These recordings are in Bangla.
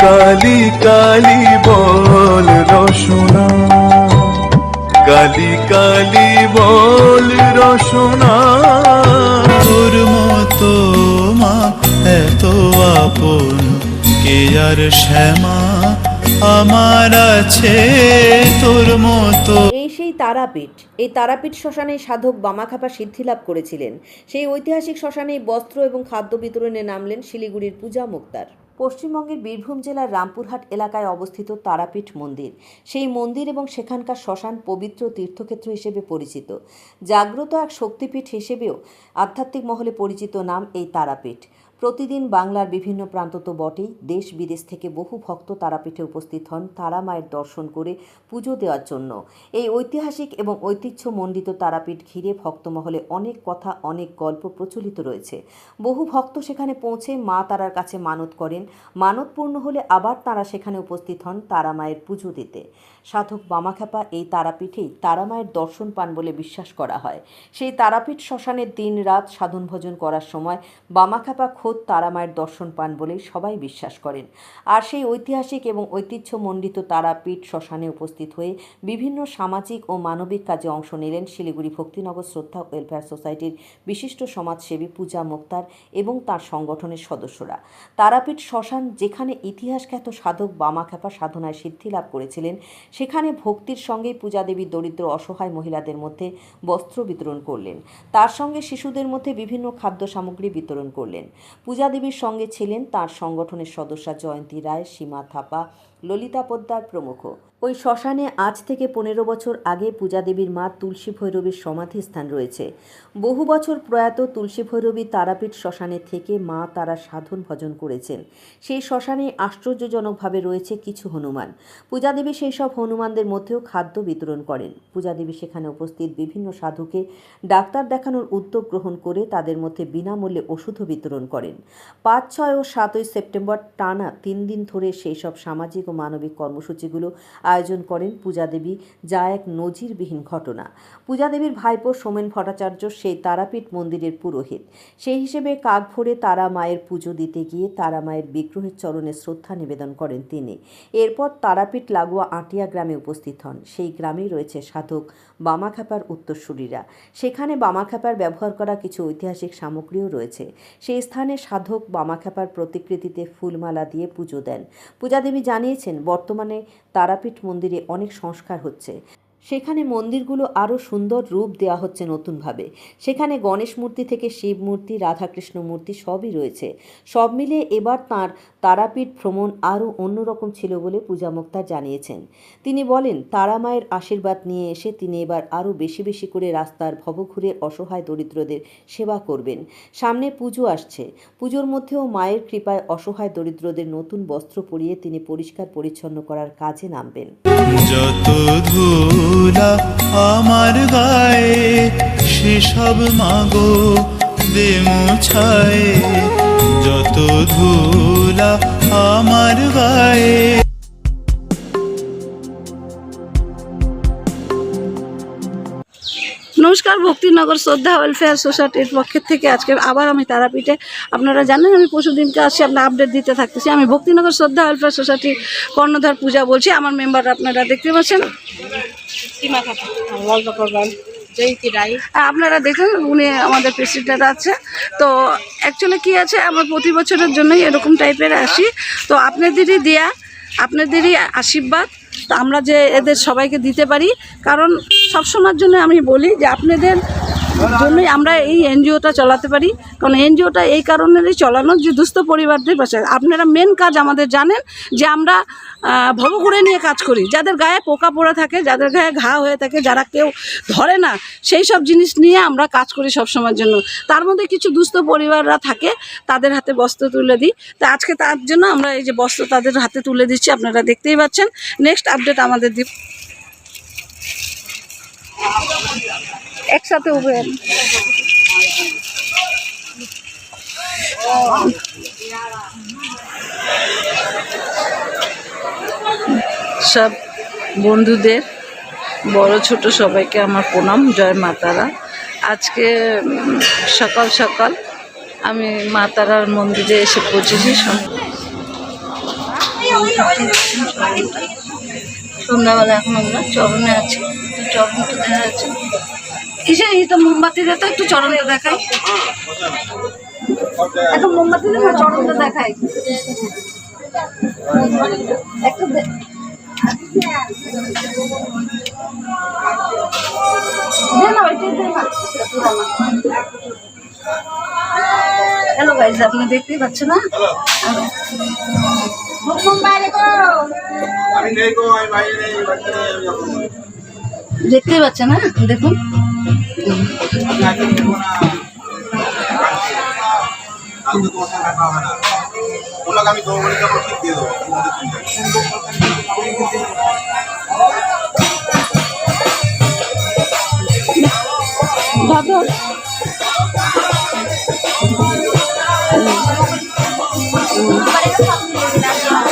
কালি কালি বল রসনা। কালি কালি বল রসনা। তোর মতো মা, এত আপন, কে আর শ্যামা আমার আছে তোর মতো? এই তারাপীঠ এই তারাপীঠ শ্মশানে সাধক বামাখাপা সিদ্ধি লাভ করেছিলেন। সেই ঐতিহাসিক শ্মশানেই বস্ত্র এবং খাদ্য বিতরণে নামলেন শিলিগুড়ির পূজা মুক্তার। পশ্চিমবঙ্গের বীরভূম জেলার রামপুরহাট এলাকায় অবস্থিত তারাপীঠ মন্দির। সেই মন্দির এবং সেখানকার শ্মশান পবিত্র তীর্থক্ষেত্র হিসেবে পরিচিত। জাগ্রত এক শক্তিপীঠ হিসেবেও আধ্যাত্মিক মহলে পরিচিত নাম এই তারাপীঠ। প্রতিদিন বাংলার বিভিন্ন প্রান্ত তো বটেই। দেশ বিদেশ থেকে বহু ভক্ত তারাপীঠে উপস্থিত হন তারা মায়ের দর্শন করে পুজো দেওয়ার জন্য। এই ঐতিহাসিক এবং ঐতিহ্যমণ্ডিত তারাপীঠ ঘিরে ভক্তমহলে অনেক কথা, অনেক গল্প প্রচলিত রয়েছে। বহু ভক্ত সেখানে পৌঁছে মা তারার কাছে মানত করেন। মানত পূর্ণ হলে আবার তারা সেখানে উপস্থিত হন তারা মায়ের পুজো দিতে। সাধক বামাখ্যাপা এই তারাপীঠেই তারা মায়ের দর্শন পান বলে বিশ্বাস করা হয়। সেই তারাপীঠ শ্মশানের দিন রাত সাধন ভজন করার সময় বামাখ্যাপা খোদ তারা মায়ের দর্শন পান বলেই সবাই বিশ্বাস করেন। আর সেই ঐতিহাসিক এবং ঐতিহ্যমণ্ডিত তারাপীঠ শ্মশানে উপস্থিত হয়ে বিভিন্ন সামাজিক ও মানবিক কাজে অংশ নিলেন শিলিগুড়ি ভক্তিনগর শ্রদ্ধা ওয়েলফেয়ার সোসাইটির বিশিষ্ট সমাজসেবী পূজা মুক্তার এবং তার সংগঠনের সদস্যরা। তারাপীঠ শ্মশান যেখানে ইতিহাসখ্যাত সাধক বামাখ্যাপা সাধনায় সিদ্ধি লাভ করেছিলেন, সেখানে ভক্তির সঙ্গেই পূজা দেবী দরিদ্র অসহায় মহিলাদের মধ্যে বস্ত্র বিতরণ করলেন। তার সঙ্গে শিশুদের মধ্যে বিভিন্ন খাদ্য সামগ্রী বিতরণ করলেন। পূজা দেবীর সঙ্গে ছিলেন তার সংগঠনের সদস্যা জয়ন্তী রায় সীমা থাপা ললিতা পোদ্দার প্রমুখ। ওই শ্মশানে আজ থেকে পনেরো বছর আগে পূজা দেবীর মা তুলসী ভৈরবীর সমাধিস্থান রয়েছে। বহু বছর প্রয়াত তুলসী ভৈরবী তারাপীঠ শ্মশানে থেকে মা তারা সাধন ভজন করেছেন। সেই শ্মশানে আশ্চর্যজনকভাবে রয়েছে কিছু হনুমান। পূজা দেবী সেই সব হনুমানদের মধ্যেও খাদ্য বিতরণ করেন। পূজা দেবী সেখানে উপস্থিত বিভিন্ন সাধুকে ডাক্তার দেখানোর উদ্যোগ গ্রহণ করে তাদের মধ্যে বিনামূল্যে ওষুধও বিতরণ করেন। পাঁচ, ছয় ও সাতই সেপ্টেম্বর টানা তিন দিন ধরে সেই সব সামাজিক ও মানবিক কর্মসূচিগুলো আয়োজন করেন পূজা দেবী, যা এক নজিরবিহীন ঘটনা। পূজা দেবীর ভাইপো সোমেন ভট্টাচার্য সেই তারাপীঠ মন্দিরের পুরোহিত। সেই হিসেবে কাক ভরে তারা মায়ের পুজো দিতে গিয়ে তারা মায়ের বিগ্রহের চরণে শ্রদ্ধা নিবেদন করেন তিনি। এরপর তারাপীঠ লাগোয়া আটিয়া গ্রামে উপস্থিত হন। সেই গ্রামেই রয়েছে সাধক বামাখ্যাপার উত্তরসূরিরা। সেখানে বামাখ্যাপার ব্যবহার করা কিছু ঐতিহাসিক সামগ্রীও রয়েছে। সেই স্থানে সাধক বামাখ্যাপার প্রতিকৃতিতে ফুলমালা দিয়ে পুজো দেন। পূজা দেবী জানিয়েছেন, বর্তমানে তারাপীঠ মন্দিরে অনেক সংস্কার হচ্ছে। সেখানে মন্দিরগুলো আরও সুন্দর রূপ দেওয়া হচ্ছে নতুনভাবে। সেখানে গণেশ মূর্তি থেকে শিব মূর্তি, রাধাকৃষ্ণ মূর্তি সবই রয়েছে। সব মিলিয়ে এবার তার তারাপীঠ ভ্রমণ আরও অন্যরকম ছিল বলে পূজা মুক্তার জানিয়েছেন। তিনি বলেন, তারা মায়ের আশীর্বাদ নিয়ে এসে তিনি এবার আরও বেশি বেশি করে রাস্তার ভবঘুরে অসহায় দরিদ্রদের সেবা করবেন। সামনে পুজো আসছে। পুজোর মধ্যেও মায়ের কৃপায় অসহায় দরিদ্রদের নতুন বস্ত্র পরিয়ে তিনি পরিষ্কার পরিচ্ছন্ন করার কাজে নামবেন। যত ধুলা আমার গায়ে, সেসব মাগো দে মোছায় যত ধুলা আমার গায়ে। নমস্কার, ভক্তিনগর শ্রদ্ধা ওয়েলফেয়ার সোসাইটির পক্ষের থেকে আজকে আবার আমি তারাপীঠে। আপনারা জানেন আমি পরশু দিনকে আসছি, আপনার আপডেট দিতে থাকতেছি। আমি ভক্তিনগর শ্রদ্ধা ওয়েলফেয়ার সোসাইটির কর্ণধার পূজা বলছি, আমার মেম্বার আপনারা দেখতে পাচ্ছেন। আপনারা দেখুন, উনি আমাদের প্রেসিডেন্ট আছে। তো অ্যাকচুয়ালি কি আছে, আমার প্রতি বছরের জন্যই এরকম টাইপের আসি। তো আপনাদেরই দেয়া, আপনাদেরই আশীর্বাদ। আমরা যে এদের সবাইকে দিতে পারি, কারণ সবসময়ের জন্য আমি বলি যে আপনাদের জন্যই আমরা এই এনজিওটা চালাতে পারি। কারণ এনজিওটা এই কারণেরই চালানো যে দুস্থ পরিবারদের পাশে। আপনারা মেন কাজ আমাদের জানেন যে আমরা ভবঘুরে নিয়ে কাজ করি। যাদের গায়ে পোকা পড়ে থাকে, যাদের গায়ে ঘা হয়ে থাকে, যারা কেউ ধরে না, সেই সব জিনিস নিয়ে আমরা কাজ করি সবসময়ের জন্য। তার মধ্যে কিছু দুস্থ পরিবাররা থাকে, তাদের হাতে বস্ত্র তুলে দিই। তো আজকে তার জন্য আমরা এই যে বস্ত্র তাদের হাতে তুলে দিচ্ছি, আপনারা দেখতেই পাচ্ছেন। নেক্সট আপডেট আমাদের দিব একসাথে উঠে সব বন্ধুদের, বড় ছোট সবাইকে আমার প্রণাম, জয় মাতারা আজকে সকাল সকাল আমি মাতারার মন্দিরে এসে পৌঁছেছি। সন্ধ্যাবেলা এখন আমরা চরণে আছি। তো চরণটা দেখা যাচ্ছে। কিসে? এই তো মোমবাতি দিয়ে তো একটু চরণটা দেখাই। একটু না দেখাই। একটু হ্যালো গাইজ আপনি দেখতেই পাচ্ছেন না? আমি নেই গো আমি বাইরে নেই বাড়িতে নেই পাচ্ছে না। না দেখুন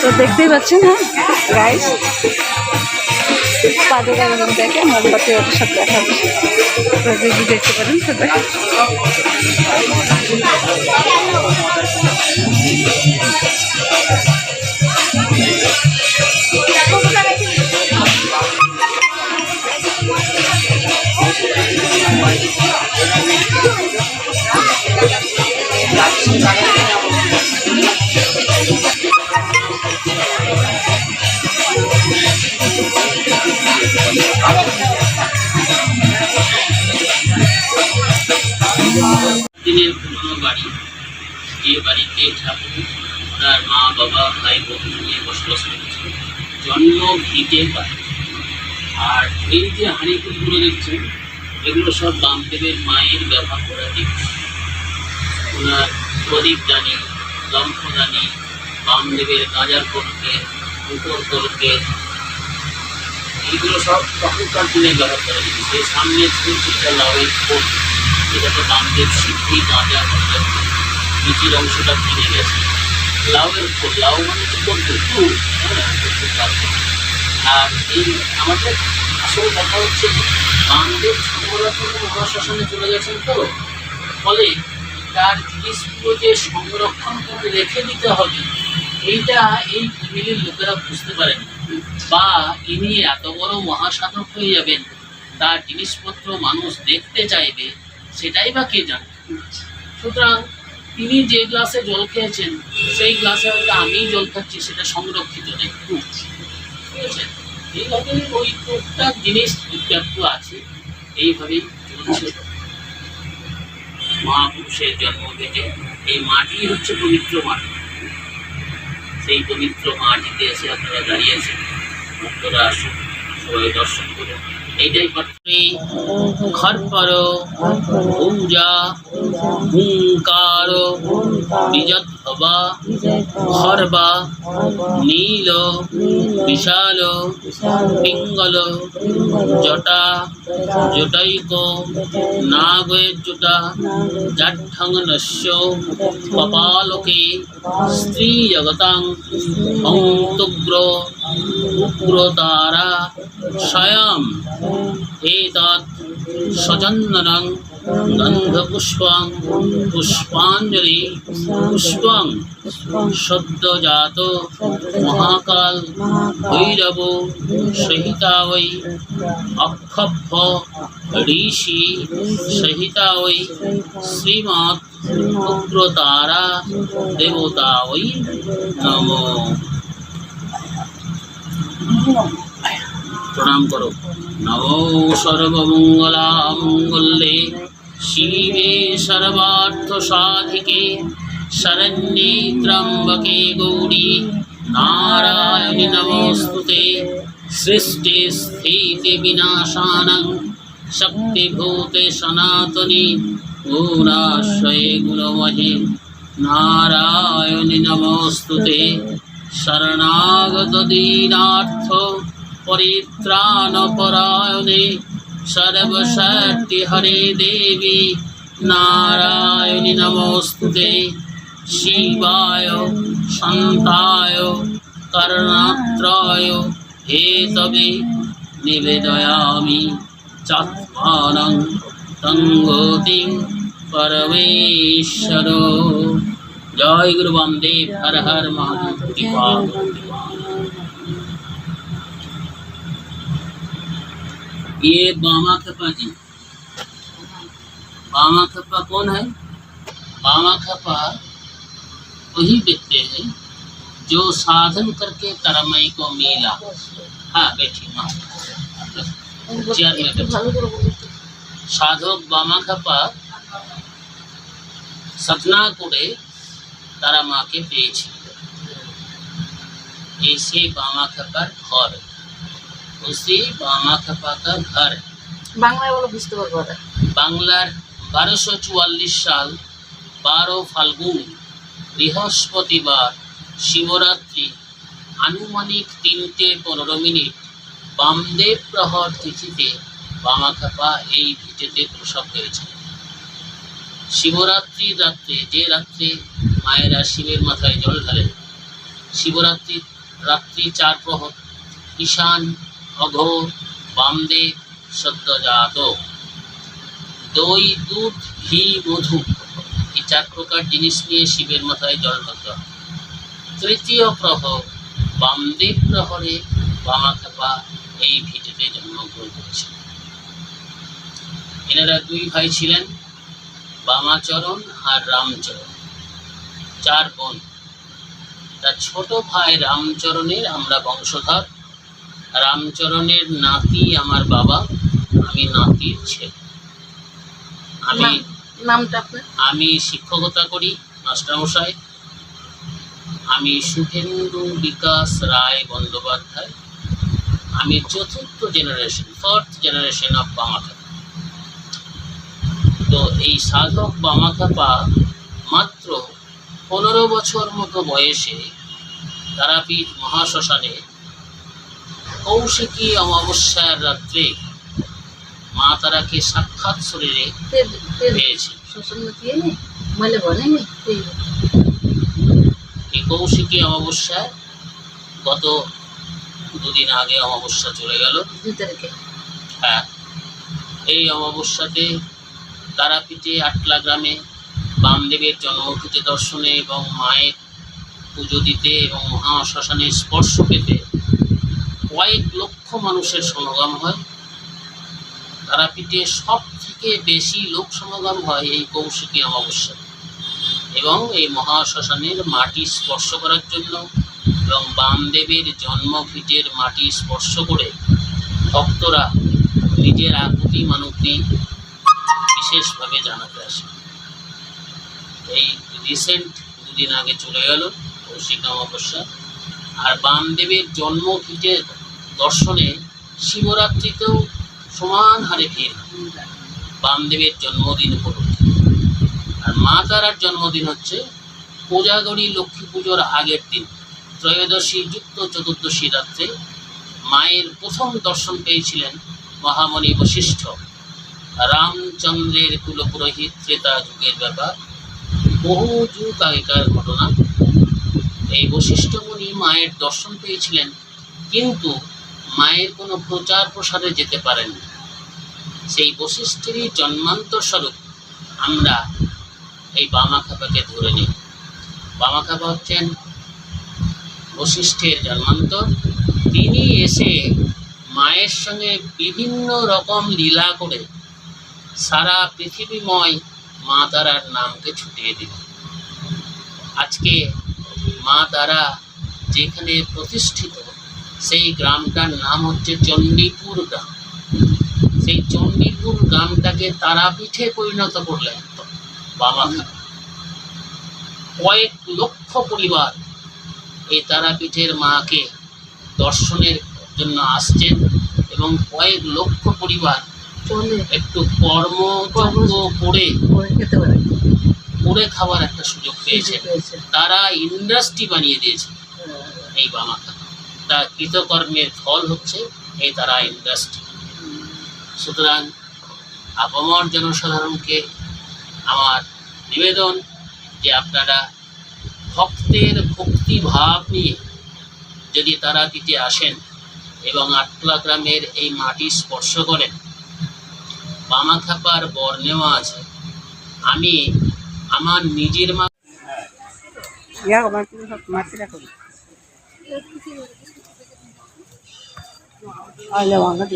তো দেখতেই পাচ্ছেন হ্যাঁ? গাইস পাদুকা এরকম দেখে মোমবাতি ওদের সাথে দেখা যাচ্ছে তো যদি দেখতে পারেন দেখেন দিনের পুরনো বাড়ি। যে বাড়িতে ঠাকুর তার মা, বাবা, ভাই, বোন নিয়ে বসবাস করেছে জন্ম ভিটে বাড়ি। আর এই যে হাঁড়িকুলগুলো দেখছেন, এগুলো সব বামদেবের মায়ের ব্যবহার করা জিনিস। ওনার প্রদীপদানি লম্ফদানি বামদেবের গাজার কলকে উপর কলকে, এইগুলো সব তখনকার দিনে ব্যবহার করা এই সামনে ছোট লাউয়ের ফোন এটাতে বামদেব সিদ্ধি গাঁজা গাঁজা নিচের অংশটা ভেঙে গেছে। লাউয়ের ফুল লাউ মানে তো করতে হ্যাঁ আর এই আমাদের আসল কথা হচ্ছে বামদেব সংরক্ষণ মহাশ্মশানে চলে গেছেন তো। ফলে তার জিনিসগুলো যে সংরক্ষণ করে রেখে দিতে হবে। এইটা এই ফ্যামিলির লোকেরা বুঝতে পারেন। বা ইনি এত বড় মহাসাধক হয়ে যাবেন। তার জিনিসপত্র মানুষ দেখতে চাইবে। সেটাই বা কে জানে? সুতরাং তিনি যে গ্লাসে জল খেয়েছেন, সেই গ্লাসে হয়তো আমি জল খাচ্ছি, সেটা সংরক্ষিত নেই। ঠিক আছে? এইভাবে ওই টুকটাক জিনিস একটু আছে, এইভাবেই চলছে। মহাপুরুষের জন্ম থেকে এই মাটি হচ্ছে পবিত্র মাটি। সেই পবিত্র মাটিতে এসে আপনারা দাঁড়িয়েছেন ভক্তরা আসুন, সবাই দর্শন করুন। এইটাই পাত্রী খরপর ঔজা হুঙ্কার বিজৎভবা খর্বা নীল, বিশাল, পিঙ্গল, জটা, জটাইক নাগয়ের জটা, জাঠ্যং নস্য, কপালকে, স্ত্রী জগতাং, অন্তগ্র, উগ্রতারা, স্বয়ং, এতৎ সচন্দনং গন্ধপুষ্পং পুষ্পাঞ্জলি পুষ্পং সদ্যজাত মহাকাল ভৈরব সহিতা ওই অক্ষভ্য ঋষি সহিতা ওই শ্রীমৎ উগ্রতারা দেবতা ওই নম প্রণাম করো নব সর্বমঙ্গলা মঙ্গলে সর্বার্থ সাধিকে শরণ্যে ত্রম্বকে গৌরী নারায়ণী নমস্তুতে সৃষ্টি স্থিতি বিনাশানং, শক্তিভূতে সনাতনী গুণাশ্রয়ে গুণমহে নারায়ণী নমস্তুতে শরণাগত দীনার্থ, পরিত্রাণপরায়ণে সর্বশক্তি হরে দেবী, নারায়ণী নমস্তুতে শিবায় শান্তায় করণাত্রায়, হে তবে নিবেদয়ামি। চাত্মানং তঙ্গতিং পরমেশ্বর। জয় গুরু বামদেব হর হর মহাদেব ये बामा खपा जी बामा खपा कौन है बामा खपा वही व्यक्ति है जो साधन करके तरमई को मिला हाँ बैठी माँ चेयर में बैठी সাধক বামাখাপা সাধনা করে তারা মাকে পেয়েছিল এই সেই বামাখাপার ঘর উসি বামাখাপা কা ঘর বাংলায় বলে বুঝতে পারব বাংলার বারোশো চুয়াল্লিশ সাল বারো ফাল্গুন বৃহস্পতিবার শিবরাত্রি আনুমানিক তিনটে পনেরো মিনিট বামদেব প্রহর তিথিতে বামাখাপা এই ভিটেতে প্রসব হয়েছে শিবরাত্রি রাত্রে যে রাত্রে মায়েরা শিবের মাথায় জল ঢালেন শিবরাত্রি রাত্রি চার প্রহর ঈশান অঘোর বামদেব সদ্যজাত দই, দুধ, ঘি, মধু এই চার প্রকার জিনিস নিয়ে শিবের মাথায় জল ঢালতে তৃতীয় প্রহর বামদেব প্রহরে বামাখাপা এই ভিটেতে জন্মগ্রহণ করেছিল। এনারা দুই ভাই ছিলেন, বামাচরণ আর রামচরণ। চার বোন। তার ছোট ভাই রামচরণের আমরা বংশধর রামচরণের নাতি আমার বাবা আমি নাতির ছেলে। আমি নামটা আপনার? আমি শিক্ষকতা করি মাস্টারমশাই। আমি শুভেন্দু বিকাশ রায় বন্দ্যোপাধ্যায়। আমি চতুর্থ generation fourth generation of Bamakhepa তো এই সাধক বামাখাপা মাত্র পনেরো বছর মতো বয়সে তারাপীঠ মহাশ্মশানে কৌশিকী অমাবস্যার রাত্রে মা তারাকে সাক্ষাৎ শরীরে পেয়েছে। এই কৌশিকী অমাবস্যায় গত দুদিন আগে অমাবস্যা চলে গেল। হ্যাঁ এই অমাবস্যাতে তারাপীঠে আটলা গ্রামে বামদেবের জন্মভূতি দর্শনে এবং মায়ের পুজো দিতে এবং মহাশ্মশানে স্পর্শ পেতে কয়েক লক্ষ মানুষের সমাগম হয়। তারাপীঠে সব থেকে বেশি লোক সমাগম হয় এই কৌশিকী অমাবস্যা। এবং এই মহাশ্মশানের মাটি স্পর্শ করার জন্য এবং বামদেবের জন্মভিটের মাটি স্পর্শ করে ভক্তরা নিজের আকুতি মানতি বিশেষভাবে জানাতে আসে। এই রিসেন্ট দুদিন আগে চলে গেল কৌশিক অমাবস্যা। আর বামদেবের জন্মভিটের দর্শনে শিবরাত্রিতেও সমান হারে ভিড়। বামদেবের জন্মদিন উপলক্ষে। আর মা তারার জন্মদিন হচ্ছে কোজাগরী লক্ষ্মী পুজোর আগের দিন, ত্রয়োদশী যুক্ত চতুর্দশী রাত্রে। মায়ের প্রথম দর্শন পেয়েছিলেন মহামণি বশিষ্ঠ। রামচন্দ্রের কুলপুরোহিত ত্রেতা যুগের ব্যাপার। বহু যুগ আগেকার ঘটনা। এই বশিষ্ঠমণি মায়ের দর্শন পেয়েছিলেন, কিন্তু মায়ের কোনো প্রচার প্রসারে যেতে পারেননি সেই বশিষ্ঠেরই জন্মান্তর স্বরূপ আমরা এই বামাখাপাকে ধরে নিই। বামাখাপা হচ্ছেন বশিষ্ঠের জন্মান্তর। তিনি এসে মায়ের সঙ্গে বিভিন্ন রকম লীলা করে সারা পৃথিবীময় মা তারার নামকে ছুটিয়ে দিলেন। আজকে মা তারা যেখানে প্রতিষ্ঠিত সেই গ্রামটার নাম হচ্ছে চণ্ডীপুর গ্রাম। সেই চণ্ডীপুর গ্রামটাকে তারাপীঠে পরিণত করলেন বাবা কয়েক লক্ষ পরিবার এই তারাপীঠের মাকে দর্শনের জন্য আসছেন এবং কয়েক লক্ষ পরিবার একটু কর্ম করে করে করে খাওয়ার একটা সুযোগ পেয়েছে তারা ইন্ডাস্ট্রি বানিয়ে দিয়েছে। এই বামাকা তার কৃতকর্মের ফল হচ্ছে এই তারা ইন্ডাস্ট্রি সুতরাং আপামর জনসাধারণকে আমার নিবেদন যে আপনারা ভক্তের ভক্তি ভাব নিয়ে যদি তারা দিতে আসেন এবং আটলা গ্রামের এই মাটি স্পর্শ করেন, বামাখাপার বর নেওয়া আছে, আমি আমার নিজের মা Aynı Van'da.